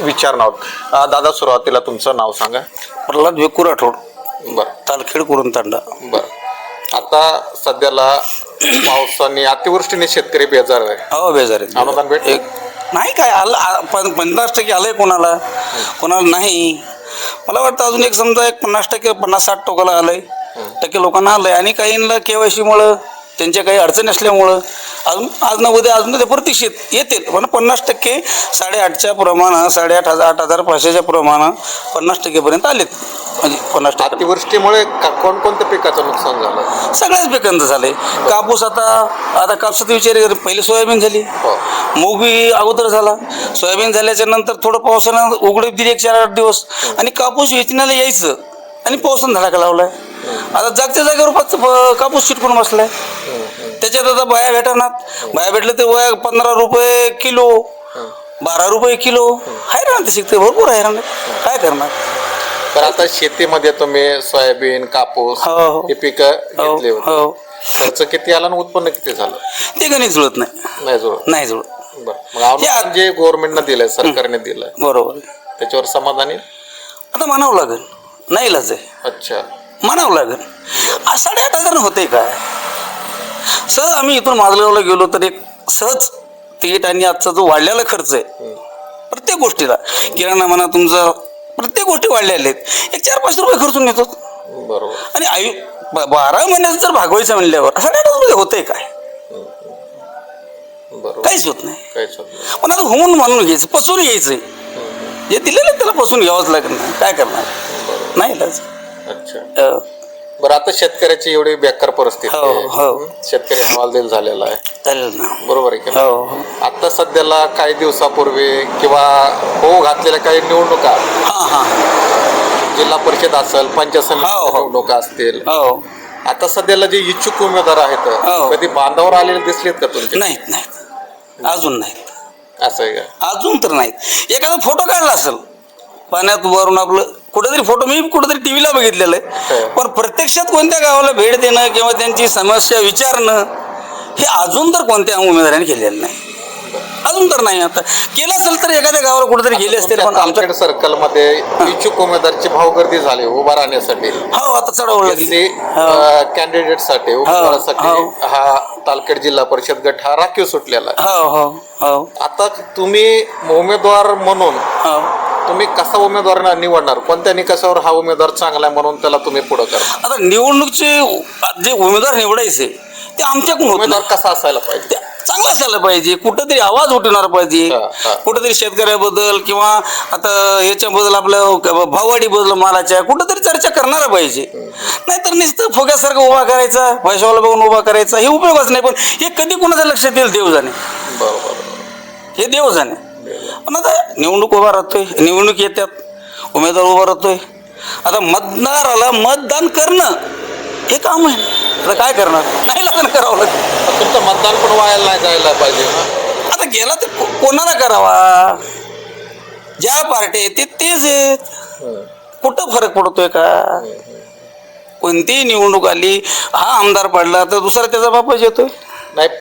विचारणार आहोत. दादा सुरुवातीला तुमचं नाव सांगा. प्रल्हाद विकू राठोड बरं. तालखेड करून तांडा. बरं. आता सध्याला पावसाने अतिवृष्टीने शेतकरी बेजार आहे. हो बेजार आहे. अनुदान भेटलं? एक नाही काय आलं आ- पन्नास टक्के आलंय कोणाला. कोणाला नाही. मला वाटतं अजून एक समजा एक पन्नास टक्के पन्नास साठ टोकाला आलंय. टक्के लोकांना आलंय. आणि काहींना के मुळं त्यांच्या काही अडचणी असल्यामुळं अजून आज ना उद्या अजून ते प्रतीक्षित येतील. पण पन्नास टक्के साडेआठच्या प्रमाणात साडेआठ हजार आठ हजार पाचशेच्या प्रमाणात पन्नास टक्केपर्यंत आलेत. म्हणजे पन्नास टक्के. अतिवृष्टीमुळे का- कोणकोणत्या पिकाचं नुकसान झालं? सगळ्याच पिकांचं झालंय. कापूस आता आता कापसात विचार कर पहिले सोयाबीन झाली. हो. मूग बी अगोदर झाला. सोयाबीन झाल्याच्यानंतर थोडं पावसानं उघडीप दिली एक चार आठ दिवस. आणि कापूस वेचण्याला यायचं. आणि पावसानं धडाका लावलाय. आता जागच्या जागेवर फक्त प- कापूस चिटकून बसलाय. त्याच्यात आता बाया भेटणार बाया भेटलं ते वया पंधरा रुपये किलो बारा रुपये किलो. हैराण ते शिकते भरपूर हैराण आहे. काय करणार? तर आता शेतीमध्ये तुम्ही सोयाबीन कापूस हो, हो. हे पिकं हो घेतले होते. हो. खर्च किती आला आणि उत्पन्न किती झालं? ते गणित जुळत नाही. नाही जुळत. नाही जुळत. बरं. मग अनुदान जे गव्हर्नमेंटनं दिलंय सरकारने दिलंय. बरोबर. त्याच्यावर समाधानी? आता म्हणावं लागेल. नाही इलाज आहे. अच्छा. म्हणावं लागेल. आ, साडेआठ हजार होते काय? सहज आम्ही इथून माजलगावला गेलो तर एक सहज तिकीट आणि आजचा जो वाढलेला खर्च आहे प्रत्येक गोष्टीला. किराणा म्हणा तुमचा प्रत्येक गोष्टी वाढलेल्या आहेत. एक चार पाचशे रुपये खर्चून येतो. बरोबर. आणि आयु बारा महिन्याचं जर भागवायचं म्हणल्यावर साडेआठ रुपये होतंय काय? काहीच होत नाही. पण आता होऊन म्हणून घ्यायचं पसून घ्यायचंय जे दिलेलं त्याला पसून घ्यावंच लागणार काय करणार? नाही अच्छा. बरं आता शेतकऱ्याची एवढी बेकार परिस्थिती हो, आहे. हो. शेतकरी हवालदिल झालेला आहे. चालेल ना बरोबर आहे की? हो. आता सध्याला काही दिवसापूर्वी किंवा हो घातलेल्या काही निवडणुका हां हां. जिल्हा परिषद असेल पंचायत समिती हो, हो. निवडणुका असतील. हो. आता सध्याला जे इच्छुक उमेदवार आहेत हो. कधी बांधावर आलेले दिसलेत का तुमचे? नाहीत नाहीत. अजून नाहीत. असं आहे का? अजून तर नाहीत. एखादा फोटो काढला असेल पाण्यात उभारून आपलं कुठेतरी फोटो मी कुठेतरी टी व्हीला बघितलेलं आहे. हो. पण प्रत्यक्षात कोणत्या गावाला भेट देणं किंवा त्यांची समस्या विचारणं हे अजून तर कोणत्या उमेदवाराने केलेलं नाही. अजून तर नाही आता. केलं असेल तर एखाद्या गावाला कुठेतरी गेले असतील पण आमच्या सर्कलमध्ये इच्छुक उमेदवारची भावगर्दी झाली उभा राहण्यासाठी. हो आता चढवलं लागली. हो. कॅन्डिडेटसाठी उमेदवारासाठी हा. तालखेड जिल्हा परिषद गट हा राखीव सुटलेला हो हो हो. आता तुम्ही उमेदवार म्हणून हो. तुम्ही कसा उमेदवार निवडणार? कोणत्या निकषावर हा उमेदवार चांगला आहे म्हणून त्याला तुम्ही पुढे करा. आता निवडणूकचे जे उमेदवार निवडायचे ते आमच्याकडून होत उमेदवार नाही. कसा असायला पाहिजे? ते चांगलं असायला पाहिजे. कुठंतरी आवाज उठवणार पाहिजे. हा, हा. कुठंतरी शेतकऱ्याबद्दल किंवा आता याच्याबद्दल आपल्या भाववाढीबद्दल मालाच्या कुठंतरी चर्चा करणार पाहिजे. नाहीतर नुसतं फुग्यासारखं उभा करायचा पैशावाला बघून उभा करायचा हे उपयोगच नाही. पण हे कधी कोणाच्या लक्षात येईल देव जाणे बरोबर. हे देव जाणे पण आता निवडणूक उभा राहतोय निवडणूक येतात उमेदवार उभा राहतोय आता मतदाराला मतदान करणं हे काम आहे आता काय करणार नाही लग्न करावं लागेल तुमचं मतदान पण व्हायला नाही जायला पाहिजे आता गेला तर को- कोणाला करावा ज्या पार्टी आहेत ते तेच आहेत कुठं फरक पडतोय का कोणतीही निवडणूक आली हा आमदार पडला तर दुसरा त्याचा बापच येतोय